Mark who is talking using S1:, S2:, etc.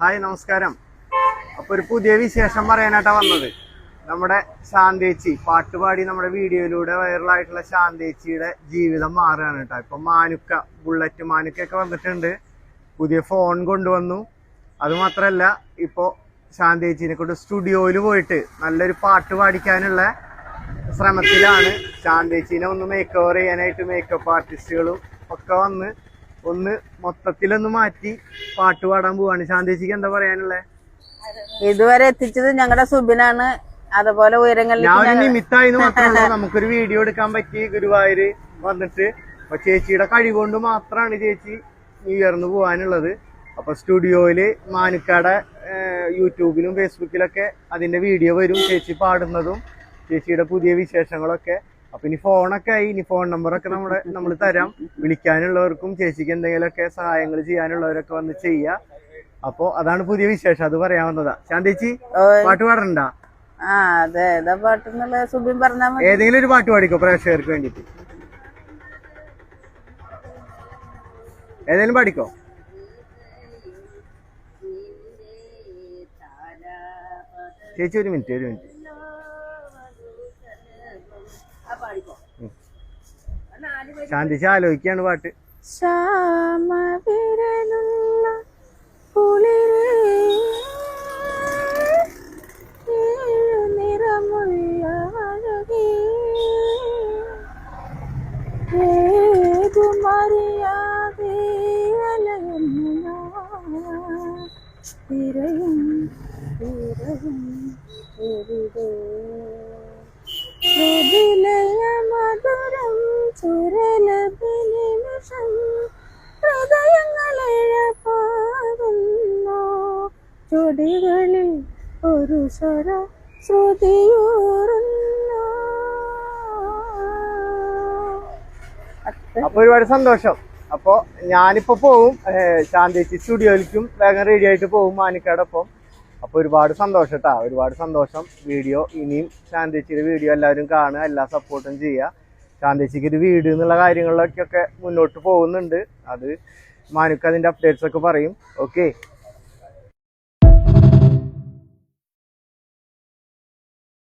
S1: Hi നമസ്കാരം. അപ്പൊ ഒരു പുതിയ വിശേഷം പറയാനായിട്ടാ വന്നത്. നമ്മുടെ ശാന്തേച്ചി പാട്ടുപാടി നമ്മുടെ വീഡിയോയിലൂടെ വൈറലായിട്ടുള്ള ശാന്തേച്ചിയുടെ ജീവിതം മാറുകയാണ് കേട്ടോ. ഇപ്പൊ മാനുക്ക ബുള്ളറ്റ് മാനുക്കൊക്കെ വന്നിട്ടുണ്ട്. പുതിയ ഫോൺ കൊണ്ടുവന്നു. അത് മാത്രല്ല ഇപ്പോ ശാന്തേച്ചിനെ കൊണ്ട് സ്റ്റുഡിയോയിൽ പോയിട്ട് നല്ലൊരു പാട്ട് പാടിക്കാനുള്ള ശ്രമത്തിലാണ് ശാന്തേച്ചിനെ ഒന്ന് മേക്ക് ചെയ്യാനായിട്ട് മേക്കപ്പ് ആർട്ടിസ്റ്റുകളും ഒക്കെ വന്ന് ഒന്ന് മൊത്തത്തിലൊന്ന് മാറ്റി പാട്ട് പാടാൻ പോവാണ്. ശാന്തേച്ചിക്ക് എന്താ പറയാനുള്ളത്
S2: ഇതുവരെ എത്തിച്ചത് ഞങ്ങളുടെ സുബിനാണ്. അതുപോലെ ഉയരങ്ങളിൽ
S1: ഞാൻ ഒരു നമുക്കൊരു വീഡിയോ എടുക്കാൻ പറ്റി. ഗുരുവായൂര് വന്നിട്ട്. അപ്പൊ ചേച്ചിയുടെ കഴിവുകൊണ്ട് മാത്രാണ് ചേച്ചി ഉയർന്നു പോകാനുള്ളത് അപ്പൊ സ്റ്റുഡിയോയിൽ മാനുക്കാടെ ഏഹ്, യൂട്യൂബിലും ഫേസ്ബുക്കിലൊക്കെ അതിന്റെ വീഡിയോ വരും. ചേച്ചി പാടുന്നതും ചേച്ചിയുടെ പുതിയ വിശേഷങ്ങളൊക്കെ അപ്പൊ ഇനി ഫോണൊക്കെ ആയി. ഇനി ഫോൺ നമ്പറൊക്കെ നമ്മുടെ നമ്മൾ തരാം. വിളിക്കാനുള്ളവർക്കും ചേച്ചിക്ക് എന്തെങ്കിലുമൊക്കെ സഹായങ്ങൾ ചെയ്യാനുള്ളവരൊക്കെ വന്ന് ചെയ്യാ. അപ്പോ അതാണ് പുതിയ വിശേഷം. അത് പറയാവുന്നതാ ശാന്തേച്ചി. പാട്ട് പാടണ്ടാ? ഏതെങ്കിലും ഒരു പാട്ട് പാടിക്കോ പ്രേക്ഷകർക്ക് വേണ്ടിട്ട്? ഏതെങ്കിലും പാടിക്കോ? ചേച്ചി ഒരു മിനിറ്റ് ഒരു മിനിറ്റ്. ശാന്തിച്ച് ആലോചിക്കാണ് പാട്ട്.
S2: ശ്യാമവിരലുള്ള നിറമുള്ള ഏതുമറിയാതെ ചുരലഭിനിമിഷം ഹൃദയങ്ങളിഴപ്പാകുന്നു ചൊടികളിൽ ഒരു സ്വര ശ്രുതിയൂറുന്നു.
S1: അപ്പൊ ഒരുപാട് സന്തോഷം. അപ്പൊ ഞാനിപ്പോ പോവും. ശാന്തി ശാന്തേച്ചി സ്റ്റുഡിയോയിലേക്കും വേഗം റെഡി ആയിട്ട് പോവും മാനിക്കാടൊപ്പം അപ്പൊ ഒരുപാട് സന്തോഷം കേട്ടാ ഒരുപാട് സന്തോഷം. വീഡിയോ ഇനിയും ശാന്തേച്ചിയുടെ വീഡിയോ എല്ലാവരും കാണുക എല്ലാ സപ്പോർട്ടും ചെയ്യുക. ശാന്തേച്ചിക്ക് ഒരു വീട് എന്നുള്ള കാര്യങ്ങളിലേക്കൊക്കെ മുന്നോട്ട് പോകുന്നുണ്ട്. അത് മാനുക്ക് അതിന്റെ അപ്ഡേറ്റ്സ് ഒക്കെ പറയും. ഓക്കെ